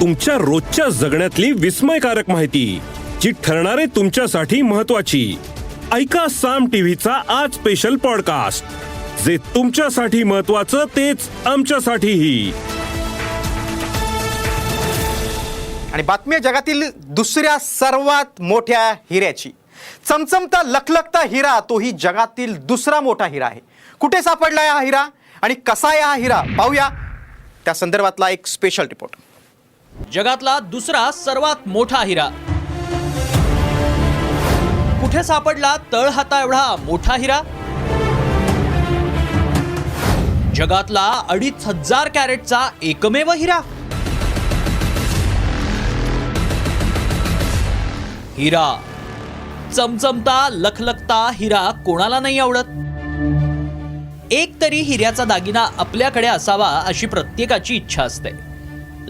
तुमच्या रोजच्या जगण्यातली विस्मयकारक माहिती जी ठरणारे तुमच्यासाठी महत्वाची ऐका साम टीव्हीचा आज स्पेशल पॉडकास्ट जे तुमच्यासाठी महत्वाचं तेच आमच्यासाठीही. आणि बातमी जगातील दुसऱ्या सर्वात मोठ्या हिऱ्याची. चमचमता लखलखता हिरा तोही जगातील दुसरा मोठा हिरा आहे. कुठे सापडला हा हिरा आणि कसा आहे हा हिरा पाहूया. त्या संदर्भातला एक स्पेशल रिपोर्ट जगातला दुसरा सर्वात मोठा हिरा. कुठे सापडला तळहाता एवढा मोठा हिरा? जगातला अडीच हजार कॅरेटचा एकमेव हिरा. हिरा. चमचमता लखलखता हिरा कोणाला नाही आवडत? एक तरी हिऱ्याचा दागिना आपल्याकडे असावा अशी प्रत्येकाची इच्छा असते.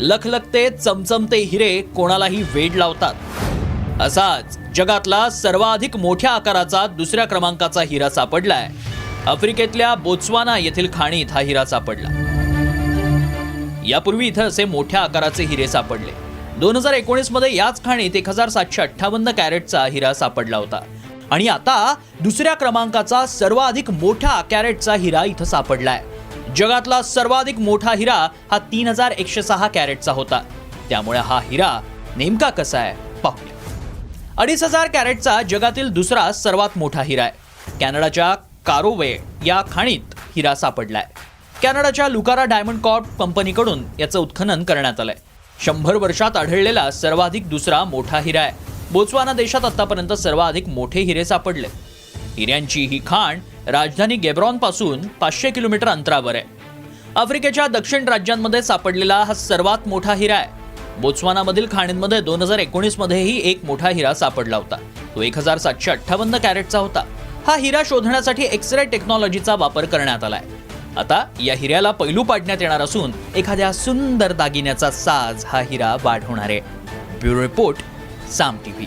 लखलखते चमचमते हिरे कोणालाही वेड लावतात. असाच जगातला सर्वाधिक मोठ्या आकाराचा दुसऱ्या क्रमांकाचा हिरा सापडलाय. आफ्रिकेतल्या बोत्स्वाना येथील खाणीत हा हिरा सापडला. यापूर्वी इथं असे मोठ्या आकाराचे हिरे सापडले. दोन हजार एकोणीसमध्ये याच खाणीत एक हजार सातशे अठ्ठावन्न कॅरेटचा हिरा सापडला होता. आणि आता दुसऱ्या क्रमांकाचा सर्वाधिक मोठ्या कॅरेटचा हिरा इथं सापडलाय. जगातला सर्वाधिक मोठा हिरा हा तीन हजार एकशे सहा कॅरेटचा होता. त्यामुळे हा हिरा नेमका कसा आहे? पाहूया. अडीच हजार कॅरेटचा जगातील दुसरा सर्वात मोठा हिरा आहे. कॅनडाच्या कारोवे या खाणीत हिरा सापडलाय. कॅनडाच्या लुकारा डायमंड कॉर्प कंपनीकडून याचं उत्खनन करण्यात आलंय. शंभर वर्षात आढळलेला सर्वाधिक दुसरा मोठा हिरा आहे. बोत्सवाना देशात आतापर्यंत सर्वाधिक मोठे हिरे सापडले. हिऱ्यांची ही खाण राजधानी गेब्रॉनपासून पाचशे किलोमीटर अंतरावर आहे. आफ्रिकेच्या दक्षिण राज्यांमध्ये सापडलेला हा सर्वात मोठा हिरा आहे. बोत्सवानामधील खाणींमध्ये दोन हजार एकोणीसमध्येही एक मोठा हिरा सापडला होता. तो एक हजार सातशे अठ्ठावन्न कॅरेटचा होता. हा हिरा शोधण्यासाठी एक्स रे टेक्नॉलॉजीचा वापर करण्यात आलाय. आता या हिऱ्याला पैलू पाडण्यात येणार असून एखाद्या सुंदर दागिन्याचा साज हा हिरा वाढवणार. आहे ब्युरो रिपोर्ट साम टीव्ही